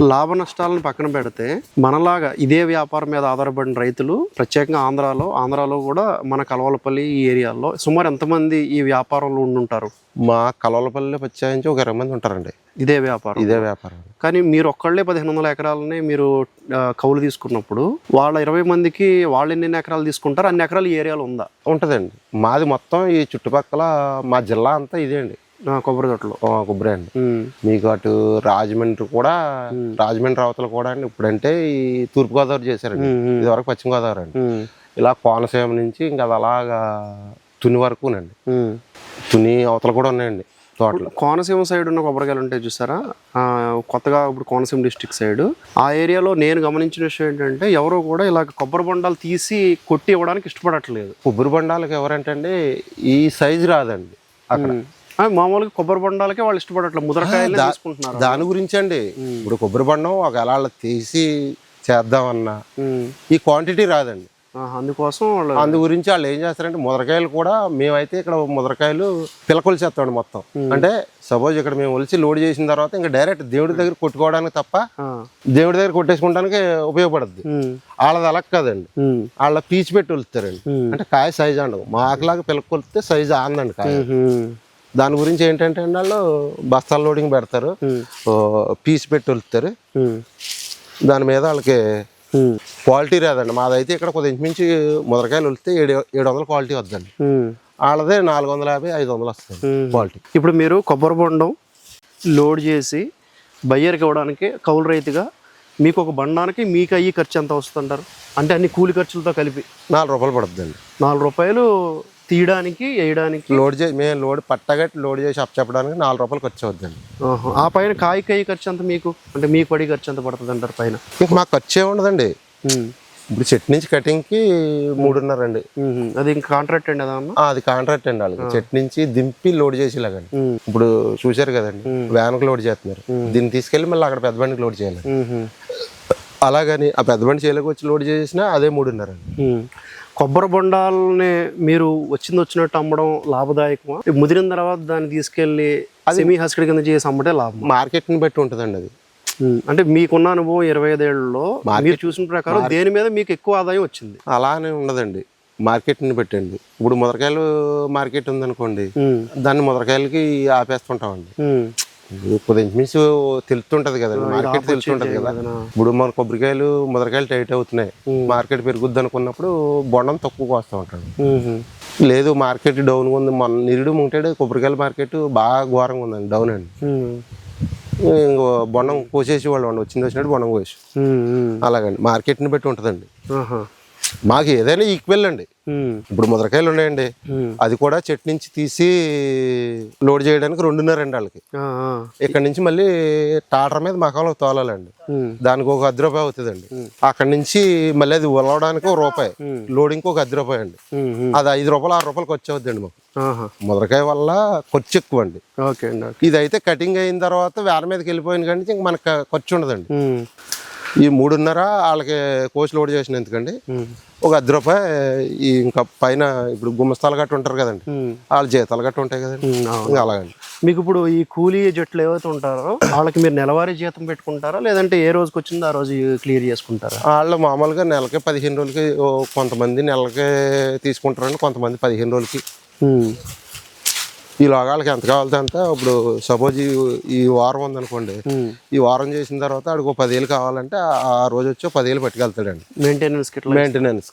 లాభ నష్టాలను పక్కన పెడితే మనలాగా ఇదే వ్యాపారం మీద ఆధారపడిన రైతులు ప్రత్యేకంగా ఆంధ్రాలో ఆంధ్రాలో కూడా మన కలవలపల్లి ఈ ఏరియాలో సుమారు ఎంతమంది ఈ వ్యాపారంలో ఉండుంటారు? మా కలవలపల్లి పచ్చాయించి ఒక ఇరవై మంది ఉంటారండి. ఇదే వ్యాపారం. ఇదే వ్యాపారం. కానీ మీరు ఒక్కళ్ళే పదిహేను వందల ఎకరాలని మీరు కౌలు తీసుకున్నప్పుడు వాళ్ళ ఇరవై మందికి వాళ్ళు ఎన్ని ఎకరాలు తీసుకుంటారు? అన్ని ఎకరాలు ఈ ఏరియాలో ఉందా? ఉంటుందండి. మాది మొత్తం ఈ చుట్టుపక్కల మా జిల్లా అంతా ఇదే అండి. కొబ్బరి తోటలో. కొబ్బరి అండి. మీకు అటు రాజమండ్రి కూడా రాజమండ్రి అవతల కూడా అండి. ఇప్పుడంటే ఈ తూర్పుగోదావరి చేశారండి. ఉమ్, ఇదివరకు పశ్చిమ గోదావరి అండి. ఇలా కోనసీమ నుంచి ఇంకా అది అలాగా తుని వరకునండి. ఉమ్. తుని అవతల కూడా ఉన్నాయండి తోటలు. కోనసీమ సైడ్ ఉన్న కొబ్బరికాయలు ఉంటాయి చూసారా కొత్తగా ఇప్పుడు కోనసీమ డిస్టిక్ సైడ్. ఆ ఏరియాలో నేను గమనించిన విషయం ఏంటంటే ఎవరు కూడా ఇలా కొబ్బరి బొండాలు తీసి కొట్టి ఇవ్వడానికి ఇష్టపడట్లేదు. కొబ్బరి బండాలకు ఎవరంటే అండి ఈ సైజు రాదండి అక్కడ. మామూలుగా కొబ్బరి బొండాలకే వాళ్ళు ఇష్టపడట్లేదు ముద్రకాయలు తీసుకుంటున్నారు దాని గురించి అండి ఇప్పుడు కొబ్బరి బండం ఒకవేళ వాళ్ళ తీసి చేద్దామన్నా. ఈ క్వాంటిటీ రాదండి. అందుకోసం వాళ్ళు అందు గురించి వాళ్ళు ఏం చేస్తారంటే ముదరకాయలు కూడా మేమైతే ఇక్కడ ముదరకాయలు పిలకలు చేస్తామండి మొత్తం. అంటే సపోజ్ ఇక్కడ మేము ఒలిచి లోడ్ చేసిన తర్వాత ఇంకా డైరెక్ట్ దేవుడి దగ్గర కొట్టుకోవడానికి తప్ప దేవుడి దగ్గర కొట్టేసుకోవడానికి ఉపయోగపడుద్ది. వాళ్ళది అలా కాదండి. వాళ్ళ పీచు పెట్టి వలుస్తారండి ఉమ్. అంటే కాయ సైజ్ అండవు మాకులాగా పిలక కొలిస్తే సైజ్ ఆందండి కాయ. దాని గురించి ఏంటంటే అండి వాళ్ళు బస్తాల లోడింగ్ పెడతారు. పీస్ పెట్టి ఉమ్, దాని మీద వాళ్ళకి క్వాలిటీ రాదండి. మాదైతే ఇక్కడ కొద్ది మించి ముదరకాయలు వలితే ఏడు ఏడు వందల క్వాలిటీ వద్దండి. వాళ్ళదే నాలుగు వందల యాభై ఐదు వందలు వస్తుంది. క్వాలిటీ. ఇప్పుడు మీరు కొబ్బరి బొండం లోడ్ చేసి బయ్యర్కి ఇవ్వడానికి కౌలు రైతుగా మీకు ఒక బండానికి మీకు అయ్యి ఖర్చు ఎంత వస్తుంటారు? అంటే అన్ని కూలి ఖర్చులతో కలిపి. నాలుగు రూపాయలు పడుతుందండి. నాలుగు రూపాయలు తీయడానికి వేయడానికి? లోడ్ చేసి మేము లోడ్ పట్టగట్టి లోడ్ చేసి అప్ చెప్పడానికి నాలుగు రూపాయలు ఖర్చు అవుద్దండి. ఆహా. ఆ పైన కాయకి అయ్యి ఖర్చు ఎంత మీకు? అంటే మీకు పడి ఖర్చు ఎంత పడుతుంది అంటారు పైన? మాకు ఖర్చు ఉండదండి. ఇప్పుడు చెట్టు నుంచి కటింగ్కి మూడున్నర అండి. అది ఇంకా కాంట్రాక్ట్ అండి అదన్నా అది కాంట్రాక్ట్ అండి వాళ్ళకి. చెట్టు నుంచి దింపి లోడ్ చేసేలాగండి. ఇప్పుడు చూశారు కదండి వ్యాన్కి లోడ్ చేస్తున్నారు. దీన్ని తీసుకెళ్ళి మళ్ళీ అక్కడ పెద్ద బండికి లోడ్ చేయాలి. అలాగని ఆ పెద్ద బండి చేయలేక వచ్చి లోడ్ చేసినా అదే మూడున్నర అండి. కొబ్బరి బొండాలని మీరు వచ్చింది వచ్చినట్టు అమ్మడం లాభదాయకమా? ముదిరిన తర్వాత దాన్ని తీసుకెళ్ళి సెమీ హస్కిడ్ కింద చేసి అమ్మటే లాభం మార్కెట్ని బట్టి ఉంటుందండి అది. అంటే మీకున్న అనుభవం ఇరవై ఐదేళ్ళలో మీరు చూసిన ప్రకారం దేని మీద మీకు ఎక్కువ ఆదాయం వచ్చింది? అలానే ఉండదండి. మార్కెట్ని పెట్టండి. ఇప్పుడు ముదరకాయలు మార్కెట్ ఉందనుకోండి దాన్ని ముదరకాయలకి ఆపేస్తుంటామండి. కొద్ది మిన్స్ తెలుస్తుంటది కదండి మార్కెట్ తెలుస్తుంటది కదా. ఇప్పుడు మన కొబ్బరికాయలు ముదరకాయలు టైట్ అవుతున్నాయి. మార్కెట్ పెరుగుద్ది అనుకున్నప్పుడు బొండం తక్కువ వస్తూ ఉంటాడు. లేదు మార్కెట్ డౌన్ ఉంది. మన నిరుడు ముంటాడు కొబ్బరికాయల మార్కెట్ బాగా ఘోరంగా ఉందండి డౌన్ అండి. ఇంకో బొండం కోసేసి వాళ్ళు వచ్చింది వచ్చినట్టు బొండం కోసి అలాగండి మార్కెట్ని బట్టి ఉంటుందండి. మాకు ఏదైనా ఈక్వెల్ అండి. ఇప్పుడు ముదరకాయలు ఉన్నాయండి. అది కూడా చెట్టు నుంచి తీసి లోడ్ చేయడానికి రెండున్నర అండి వాళ్ళకి. ఆ, ఆ, ఇక్కడ నుంచి మళ్ళీ టాటర్ మీద మకాంలో తోలాలండి. దానికి ఒక అర్ధ రూపాయి అవుతుందండి. అక్కడ నుంచి మళ్ళీ అది ఉలవడానికి ఒక రూపాయి. లోడింగ్కి ఒక అర్ధ రూపాయి అండి. అది ఐదు రూపాయలు ఆరు రూపాయలు ఖర్చు అవుద్దండి మాకు ముదరకాయ వల్ల ఖర్చు ఎక్కువ అండి. ఓకే అండి ఓకే. ఇది అయితే కటింగ్ అయిన తర్వాత వేర మీదకి వెళ్ళిపోయిన కానీ ఇంక మనకు ఖర్చు ఉండదండి. ఈ మూడున్నర వాళ్ళకి కోసి లోడ్ చేసిన ఎందుకండి? ఒక అర్ధ రూపాయి ఈ ఇంకా పైన ఇప్పుడు గుమ్మస్తాలు గట్ట ఉంటారు కదండి. వాళ్ళ జీతాలు గట్ట ఉంటాయి కదండి. ఇంకా అలాగండి. మీకు ఇప్పుడు ఈ కూలీ జట్లు ఏవైతే ఉంటారో వాళ్ళకి మీరు నెలవారీ జీతం పెట్టుకుంటారా? లేదంటే ఏ రోజుకి వచ్చిందో ఆ రోజు క్లియర్ చేసుకుంటారా? వాళ్ళు మామూలుగా నెలకి పదిహేను రోజులకి కొంతమంది నెలకి తీసుకుంటారండి కొంతమంది పదిహేను రోజులకి. ఈ లోగాలకి ఎంత కావాలంటే అంత. ఇప్పుడు సపోజ్ ఈ వారం ఉందనుకోండి. ఈ వారం చేసిన తర్వాత ఆడికి ఒక పదివేలు కావాలంటే ఆ- రోజు వచ్చి పదివేలు పట్టుకెళ్తాడండి. మెయింటెనెన్స్ మెయింటెనెన్స్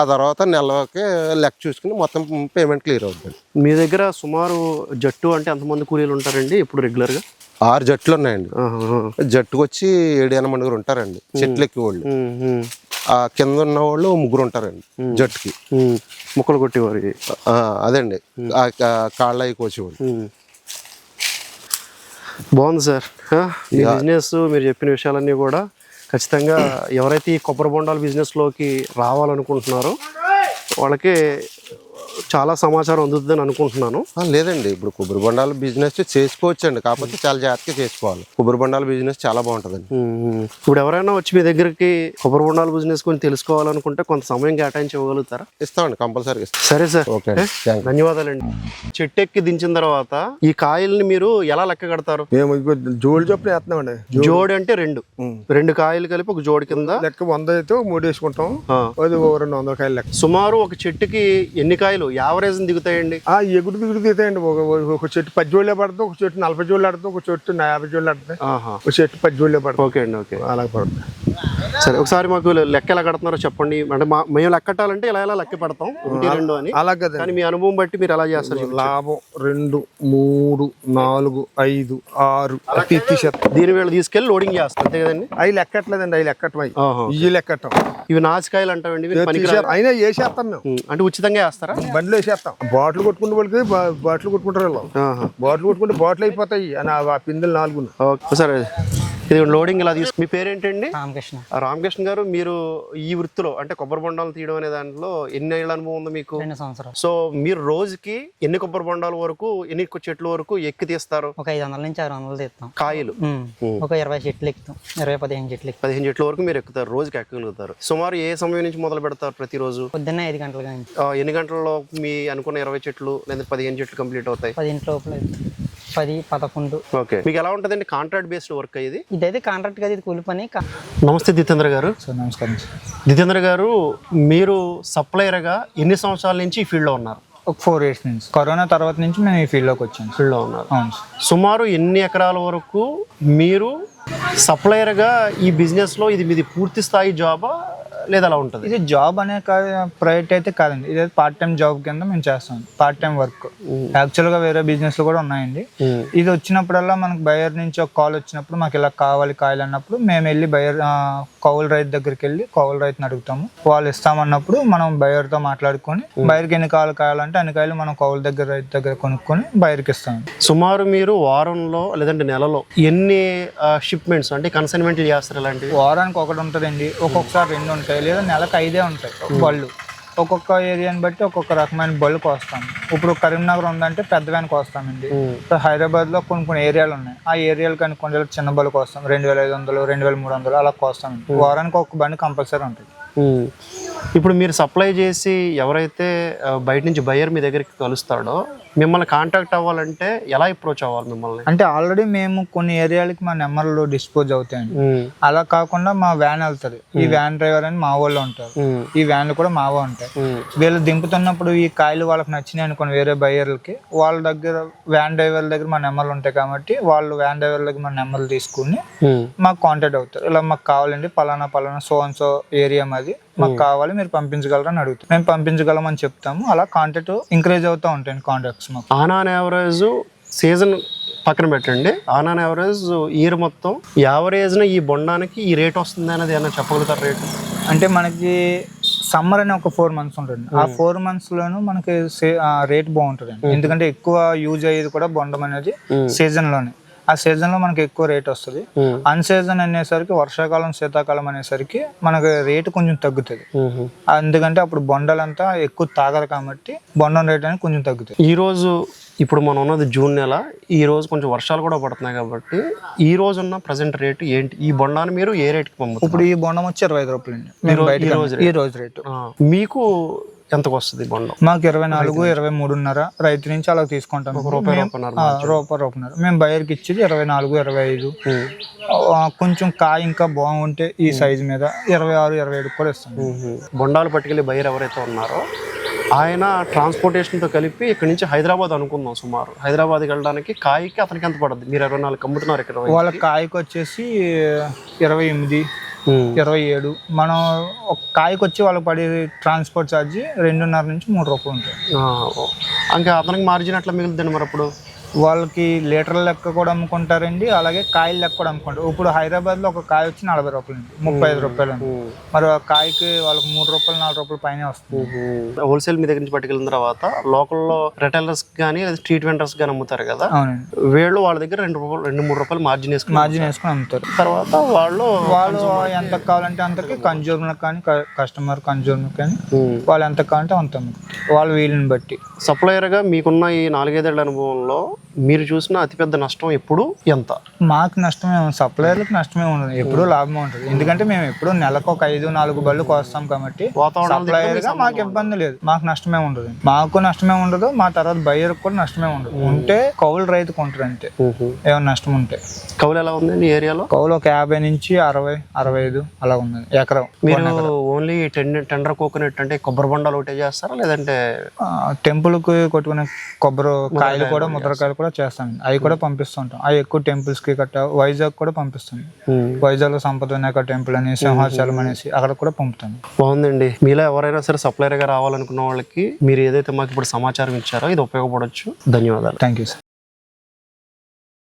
ఆ తర్వాత నెలకి లెక్క చూసుకుని మొత్తం పేమెంట్ క్లియర్ అవుతుంది మీ దగ్గర సుమారు జట్టు అంటే ఎంతమంది కూలీలు ఉంటారండి ఇప్పుడు రెగ్యులర్గా ఆరు జట్లు ఉన్నాయండి. జట్టుకు వచ్చి ఏడు ఎనిమిది మంది ఉంటారండి చెట్లు ఎక్కి వాళ్ళు. ఆ కింద ఉన్న వాళ్ళు ముగ్గురు ఉంటారండి జట్టుకి. ముక్కలు కొట్టేవారు. అదండి. కాళ్ళ కోసేవాళ్ళు. బాగుంది సార్. మీ బిజినెస్ మీరు చెప్పిన విషయాలన్నీ కూడా ఖచ్చితంగా ఎవరైతే ఈ కొబ్బరి బొండాల బిజినెస్లోకి రావాలనుకుంటున్నారో వాళ్ళకి చాలా సమాచారం అందుతుందని అనుకుంటున్నాను. ఆ, లేదండి. ఇప్పుడు కొబ్బరి బొండాల బిజినెస్ చేసుకోవచ్చు అండి కాకపోతే చాలా జాగ్రత్తగా చేసుకోవాలి. కొబ్బరి బొండాల బిజినెస్ చాలా బాగుంటుందండి. ఇప్పుడు ఎవరైనా వచ్చి మీ దగ్గరికి కొబ్బరి బొండాల బిజినెస్ గురించి తెలుసుకోవాలనుకుంటే కొంత సమయం కేటాయించి ఇవ్వగలుగుతారా ఇస్తామండి. కంపల్సరీగా ఇస్తాం. సరే సార్. ఓకే. ధన్యవాదాలండి. చెట్టు ఎక్కి దించిన తర్వాత ఈ కాయల్ని మీరు ఎలా లెక్క కడతారు? మేము జోడు చొప్పున వేస్తున్నామండి. జోడి అంటే రెండు. రెండు కాయలు కలిపి ఒక జోడి కింద లెక్క వంద అయితే ఒక మూడు వేసుకుంటాం. అది ఓ రెండు వందల కాయలు లెక్క. సుమారు ఒక చెట్టుకి ఎన్ని కాయలు యావరేజ్ దిగుతాయండి? ఆ ఎగుడు దిగుడు తీతాయండి ఒక ఒక చెట్టు పది జోళ్ళే పడుతుంది ఒక చెట్టు నలభై జోళ్ళు ఆడుతుంది ఒక చెట్టు యాభై జోళ్ళు ఆడుతుంది ఒక చెట్టు పది జోళ్ళే పడుతుంది ఓకే అండి ఓకే. అలా పడుతుంది సరే ఒకసారి మాకు లెక్క ఎలా కడుతున్నారో చెప్పండి. అంటే మా మేము లెక్కటాలంటే ఇలా ఇలా లెక్క పెడతాం ఒకటి రెండు అని. అలా కదండి కానీ మీ అనుభవం బట్టి మీరు ఎలా చేస్తారు. లాభం రెండు మూడు నాలుగు ఐదు ఆరు దీని వీళ్ళు తీసుకెళ్ళి లోడింగ్ చేస్తారు అంతే కదండి? అవి లెక్కట్లేదండి అవి లెక్కటం. ఇవి లెక్కటం ఇవి నాచికాయలు అంటామండి. అయినా వేసేస్తాం మేము. అంటే ఉచితంగా వేస్తారా? బండిలో వేసేస్తాం. బాటిల్ కొట్టుకునే వాళ్ళకి బాటిల్ కొట్టుకుంటారు. బాటిల్ కొట్టుకుంటే బాటిల్ అయిపోతాయి. అని ఆ పిందెలు నాలుగు సరే. ఇది లోడింగ్ ఇలా తీసుకు మీ పేరేంటండి? రామకృష్ణ. రామకృష్ణ గారు మీరు ఈ వృత్తిలో అంటే కొబ్బరి బొండాలు తీయడం అనే దాంట్లో ఎన్ని ఏళ్ళ అనుభవం ఉంది మీకు? రెండు సంవత్సరాలు. సో మీరు రోజుకి ఎన్ని కొబ్బరి బొండాల వరకు ఎన్ని చెట్ల వరకు ఎక్కి తీస్తారు? ఒక ఐదు వందల నుంచి ఆరు వందలు తీస్తాం. కాయలు. ఒక ఇరవై చెట్లు ఎక్కుతాం. ఇరవై పదిహేను చెట్లు పదిహేను చెట్ల వరకు మీరు ఎక్కుతారు రోజుకి ఎక్కగలుగుతారు. సుమారు ఏ సమయం నుంచి మొదలు పెడతారు ప్రతిరోజు? పొద్దున్నే ఐదు గంటల ఎన్ని గంటల్లో మీ అనుకున్న ఇరవై చెట్లు లేదా పదిహేను చెట్లు కంప్లీట్ అవుతాయి? పదింటి లోపల. పది పదకొండు. ఓకే. మీకు ఎలా ఉంటుందండి కాంట్రాక్ట్ బేస్డ్ వర్క్ ఇది? ఇదైతే కాంట్రాక్ట్ కదా ఇది కూలి పని కా- నమస్తే జితేంద్ర గారు. సార్ నమస్కారం సార్. జితేంద్ర గారు మీరు సప్లయర్గా ఎన్ని సంవత్సరాల నుంచి ఈ ఫీల్డ్లో ఉన్నారు? ఒక ఫోర్ ఇయర్స్ నుంచి. కరోనా తర్వాత నుంచి మేము ఈ ఫీల్డ్లోకి వచ్చాం సార్. ఫీల్డ్లో ఉన్నారు. అవును సుమారు ఎన్ని ఎకరాల వరకు మీరు సప్లయర్గా ఈ బిజినెస్లో ఇది మీది పూర్తి స్థాయి జాబా లేదా అలా ఉంటుంది. ఇది జాబ్ అనే ప్రైవేట్ అయితే కాదండి. ఇది పార్ట్ టైం జాబ్ కింద మేము చేస్తాం. పార్ట్ టైం వర్క్ యాక్చువల్గా వేరే బిజినెస్లు కూడా ఉన్నాయండి. ఇది వచ్చినప్పుడల్లా మనకు బయర్ నుంచి ఒక కాల్ వచ్చినప్పుడు మాకు ఇలా కావాలి కాయలు అన్నప్పుడు మేము వెళ్ళి బయర్ కౌలు రైతు దగ్గరికి వెళ్ళి కౌలు రైతుని అడుగుతాము. వాళ్ళు ఇస్తామన్నప్పుడు మనం బయర్తో మాట్లాడుకొని బయర్కి ఎన్ని కాయలు కావాలంటే అన్ని కాయలు మనం కౌలు దగ్గర రైతు దగ్గర కొనుక్కొని బయర్కి ఇస్తాం. సుమారు మీరు వారంలో లేదంటే నెలలో ఎన్ని షిప్మెంట్స్ అంటే కన్సైన్మెంట్లు చేస్తారు ఇలాంటివి? వారానికి ఒకటి ఉంటుందండి. ఒక్కొక్కసారి రెండు ఉంటాయి. లేదా నెలకు ఐదే ఉంటాయి బళ్ళు. ఒక్కొక్క ఏరియాని బట్టి ఒక్కొక్క రకమైన బళ్ళు కోస్తాం. ఇప్పుడు కరీంనగర్ ఉందంటే పెద్ద వ్యాన్ కోస్తామండి. ఇప్పుడు హైదరాబాద్లో కొన్ని కొన్ని ఏరియాలు ఉన్నాయి. ఆ ఏరియాలు కానీ కొన్ని చిన్న బళ్ళు కోస్తాం. రెండు వేల ఐదు వందలు రెండు వేల మూడు వందలు అలా కోస్తామండి వారానికి ఒక బండి కంపల్సరీ ఉంటుంది. ఇప్పుడు మీరు సప్లై చేసి ఎవరైతే బయట నుంచి బయర్ మీ దగ్గరికి కలుస్తాడో మిమ్మల్ని కాంటాక్ట్ అవ్వాలంటే ఎలా అప్రోచ్ అవ్వాలి మిమ్మల్ని? అంటే ఆల్రెడీ మేము కొన్ని ఏరియాలకి మా నెంబర్లు డిస్పోజ్ అవుతాయండి. అలా కాకుండా మా వ్యాన్ వెళ్తుంది. ఈ వ్యాన్ డ్రైవర్ అని మా వాళ్ళు ఉంటారు. ఈ వ్యాన్లు కూడా మావో ఉంటాయి. వీళ్ళు దింపుతున్నప్పుడు ఈ కాయలు వాళ్ళకి నచ్చినాయి అనుకోని వేరే బయ్యర్లకి వాళ్ళ దగ్గర వ్యాన్ డ్రైవర్ దగ్గర మా నెంబర్లు ఉంటాయి కాబట్టి వాళ్ళు వ్యాన్ డ్రైవర్ దగ్గర మా నెంబర్లు తీసుకుని. మాకు కాంటాక్ట్ అవుతారు. ఇలా మాకు కావాలండి పలానా పలానా సో అండ్ సో ఏరియా మాది. మాకు కావాలి మీరు పంపించగలరా అని అడుగుతాం మేము పంపించగలమని చెప్తాము. అలా కాంటాక్ట్ ఇంక్రీజ్ అవుతూ ఉంటాయండి contacts on on average season పక్కన పెట్టండి. ఆన్ ఆన్ యావరేజ్ ఇయర్ మొత్తం యావరేజ్న ఈ బొండానికి ఈ రేట్ వస్తుంది అనేది ఏమైనా చెప్పగలుగుతారు రేటు? అంటే మనకి సమ్మర్ అని ఒక ఫోర్ మంత్స్ ఉంటుంది. ఆ ఫోర్ మంత్స్ లోను మనకి రేట్ బాగుంటుంది ఎందుకంటే ఎక్కువ యూజ్ అయ్యేది కూడా బొండం అనేది సీజన్లోనే ఆ సీజన్లో మనకి ఎక్కువ రేట్ వస్తుంది. అన్ సీజన్ అనేసరికి వర్షాకాలం శీతాకాలం అనేసరికి మనకి రేటు కొంచెం తగ్గుతుంది. ఎందుకంటే అప్పుడు బొండలంతా ఎక్కువ తాగరు కాబట్టి బొండం రేట్ అనేది కొంచెం తగ్గుతుంది. ఈ రోజు ఇప్పుడు మనం ఉన్నది జూన్ నెల. ఈ రోజు కొంచెం వర్షాలు కూడా పడుతున్నాయి కాబట్టి ఈ రోజు ఉన్న ప్రజెంట్ రేటు ఏంటి? ఈ బొండాన్ని మీరు ఏ రేట్కి పంపుతారు ఇప్పుడు ఈ బొండం వచ్చి ఇరవై ఐదు రూపాయలు అండి. ఈ రోజు రేటు. మీకు ఎంతకు వస్తుంది బొండం? మాకు ఇరవై నాలుగు ఇరవై మూడున్నర. రైతు నుంచి అలా తీసుకుంటాం రూపాయి రూపాయి రూపాయన్నర. మేము బయర్కి ఇచ్చేది ఇరవై నాలుగు ఇరవై ఐదు. కొంచెం కాయ ఇంకా బాగుంటే ఈ సైజు మీద ఇరవై ఆరు ఇరవై ఏడు కూడా ఇస్తాం. బొండాలు పట్టుకెళ్ళి బయర్ ఎవరైతే ఉన్నారో ఆయన ట్రాన్స్పోర్టేషన్తో కలిపి ఇక్కడ నుంచి హైదరాబాద్ అనుకుందాం సుమారు. హైదరాబాద్కి వెళ్ళడానికి కాయకి అతనికి ఎంత పడుతుంది మీరు ఇరవై నాలుగు అమ్ముతున్నారు ఇక్కడ వాళ్ళ కాయకి వచ్చేసి ఇరవై ఎనిమిది. ఇరవై ఏడు. మనం ఒక కాయకి వచ్చి వాళ్ళకి పడే ట్రాన్స్పోర్ట్ ఛార్జ్ రెండున్నర నుంచి మూడు రూపాయలు ఉంటుంది. ఇంకా అతనికి మార్జిన్ ఎట్లా మిగులుతుంది మరి అప్పుడు? వాళ్ళకి లీటర్ల లెక్క కూడా అమ్ముకుంటారండి. అలాగే కాయల లెక్క కూడా అమ్ముకుంటారు. ఇప్పుడు హైదరాబాద్లో ఒక కాయ వచ్చి నలభై రూపాయలు అండి. ముప్పై ఐదు రూపాయలు అండి. మరి ఆ కాయకి వాళ్ళకి మూడు రూపాయలు నాలుగు రూపాయలు పైన వస్తుంది. హోల్సేల్ మీ దగ్గర నుంచి పట్టుకెళ్ళిన తర్వాత లోకల్లో రిటైలర్స్ కానీ స్ట్రీట్ వెండర్స్ కానీ అమ్ముతారు కదా? వీళ్ళు వాళ్ళ దగ్గర రెండు రూపాయలు రెండు మూడు రూపాయలు మార్జిన్ వేసుకుని మార్జిన్ వేసుకుని అమ్ముతారు. తర్వాత వాళ్ళు వాళ్ళు ఎంత కావాలంటే అంతకి కన్జ్యూమర్ కానీ కస్టమర్ కన్జ్యూమర్ కానీ వాళ్ళు ఎంత కావాలంటే అంత వాళ్ళ వీలుని బట్టి. సప్లయర్గా మీకున్న ఈ నాలుగైదేళ్ళ అనుభవంలో మీరు చూసిన అతిపెద్ద నష్టం ఎప్పుడు? ఎంత? మాకు నష్టమే ఉంది సప్లయర్లకు నష్టమే ఉండదు. ఎప్పుడూ లాభమే ఉంటుంది. ఎందుకంటే మేము ఎప్పుడూ నెలకు ఒక ఐదు నాలుగు బళ్ళు కోస్తాం కాబట్టి వాతావరణం సప్లయర్గా మాకు ఇబ్బంది లేదు. మాకు నష్టమే ఉండదు. మాకు నష్టమే ఉండదు మా తర్వాత బయ్యర్ కూడా నష్టమే ఉండదు. ఉంటే కౌలు రైతు కొంటారు అంతే. ఏమైనా నష్టం ఉంటే. కౌలు ఎలా ఉందండి ఈ ఏరియాలో? కౌలు ఒక యాభై నుంచి అరవై అరవై ఐదు అలా ఉంది. ఎకరం. మీరు ఓన్లీ టెండర్ కోకోనట్ అంటే కొబ్బరి బొండాలు ఒకటే చేస్తారా? లేదంటే టెంపుల్కి కొట్టుకునే కొబ్బరి కాయలు కూడా ముద్రకాయలు కూడా చేస్తాం అవి కూడా పంపిస్తుంటాం. అవి ఎక్కువ టెంపుల్స్కి గట్రా వైజాగ్ కూడా పంపిస్తాం వైజాగ్లో సంపద వినాయక టెంపుల్ అని సింహాచలం అనేసి అక్కడ కూడా పంపుతాం బాగుందండి. మీలో ఎవరైనా సరే సప్లయర్గా రావాలనుకున్న వాళ్ళకి మీరు ఏదైతే మాకు ఇప్పుడు సమాచారం ఇచ్చారో ఇది ఉపయోగపడవచ్చు ధన్యవాదాలు. Thank you sir